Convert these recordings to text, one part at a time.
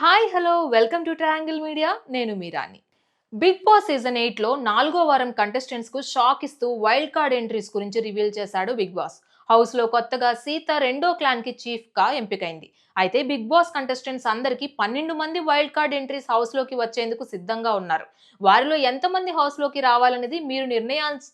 Hi hello welcome to triangle media నేను మీరాని Bigg Boss season ఎయిట్లో నాలుగో వారం కంటెస్టెంట్స్కు షాక్ ఇస్తూ వైల్డ్ కార్డ్ ఎంట్రీస్ గురించి రివీల్ చేశాడు బిగ్ బాస్ హౌస్లో కొత్తగా సీత రెండో క్లాన్కి చీఫ్గా ఎంపికైంది. అయితే బిగ్ బాస్ కంటెస్టెంట్స్ అందరికీ పన్నెండు మంది వైల్డ్ కార్డ్ ఎంట్రీస్ హౌస్లోకి వచ్చేందుకు సిద్ధంగా ఉన్నారు. వారిలో ఎంతమంది హౌస్లోకి రావాలనేది మీరు నిర్ణయాల్సి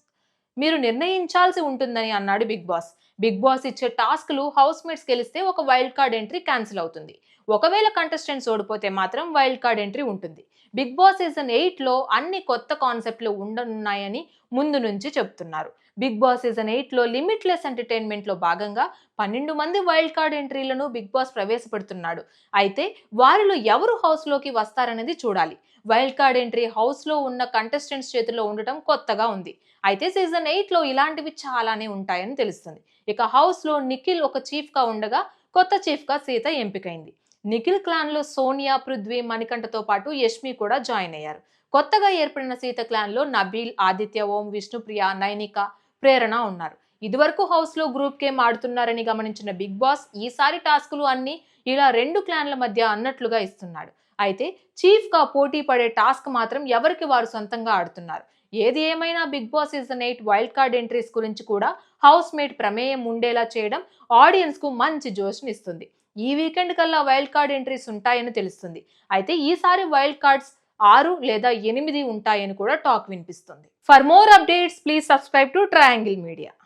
మీరు నిర్ణయించాల్సి ఉంటుందని అన్నాడు బిగ్ బాస్. బిగ్ బాస్ ఇచ్చే టాస్క్లు హౌస్ మేట్స్ గెలిస్తే ఒక వైల్డ్ కార్డ్ ఎంట్రీ క్యాన్సిల్ అవుతుంది. ఒకవేళ కంటెస్టెంట్స్ ఓడిపోతే మాత్రం వైల్డ్ కార్డ్ ఎంట్రీ ఉంటుంది. బిగ్ బాస్ సీజన్ ఎయిట్లో అన్ని కొత్త కాన్సెప్ట్లు ఉండనున్నాయని ముందు నుంచి చెప్తున్నారు. బిగ్ బాస్ సీజన్ ఎయిట్లో లిమిట్లెస్ ఎంటర్టైన్మెంట్లో భాగంగా పన్నెండు మంది వైల్డ్ కార్డ్ ఎంట్రీలను బిగ్ బాస్ ప్రవేశపెడుతున్నాడు. అయితే వారిలో ఎవరు హౌస్లోకి వస్తారనేది చూడాలి. వైల్డ్ కార్డ్ ఎంట్రీ హౌస్లో ఉన్న కంటెస్టెంట్స్ చేతిలో ఉండటం కొత్తగా ఉంది. అయితే సీజన్ ఎయిట్లో ఇలాంటివి చాలానే ఉంటాయని తెలుస్తుంది. ఇక హౌస్లో నిఖిల్ ఒక చీఫ్గా ఉండగా కొత్త చీఫ్గా సీత ఎంపికైంది. నిఖిల్ క్లాన్లో సోనియా పృథ్వీ మణికంఠతో పాటు యష్మి కూడా జాయిన్ అయ్యారు. కొత్తగా ఏర్పడిన సీత క్లాన్లో నబీల్ ఆదిత్య ఓం విష్ణుప్రియ నైనిక ప్రేరణ ఉన్నారు. ఇదివరకు హౌస్లో గ్రూప్ గేమ్ ఆడుతున్నారని గమనించిన బిగ్ బాస్ ఈసారి టాస్కులు అన్ని ఇలా రెండు క్లాన్ల మధ్య అన్నట్లుగా ఇస్తున్నాడు. అయితే చీఫ్గా పోటీ పడే టాస్క్ మాత్రం ఎవరికి వారు సొంతంగా ఆడుతున్నారు? ఏది ఏమైనా Bigg Boss season eight wild card entries గురించి కూడా హౌస్ మేట్ ప్రమేయం ఉండేలా చేయడం ఆడియన్స్కు మంచి జోష్ని ఇస్తుంది. ఈ వీకెండ్ కల్లా వైల్డ్ కార్డ్ ఎంట్రీస్ ఉంటాయని తెలుస్తుంది. అయితే ఈసారి వైల్డ్ కార్డ్స్ ఆరు లేదా ఎనిమిది ఉంటాయని కూడా టాక్ వినిపిస్తుంది. For more updates please subscribe to triangle media.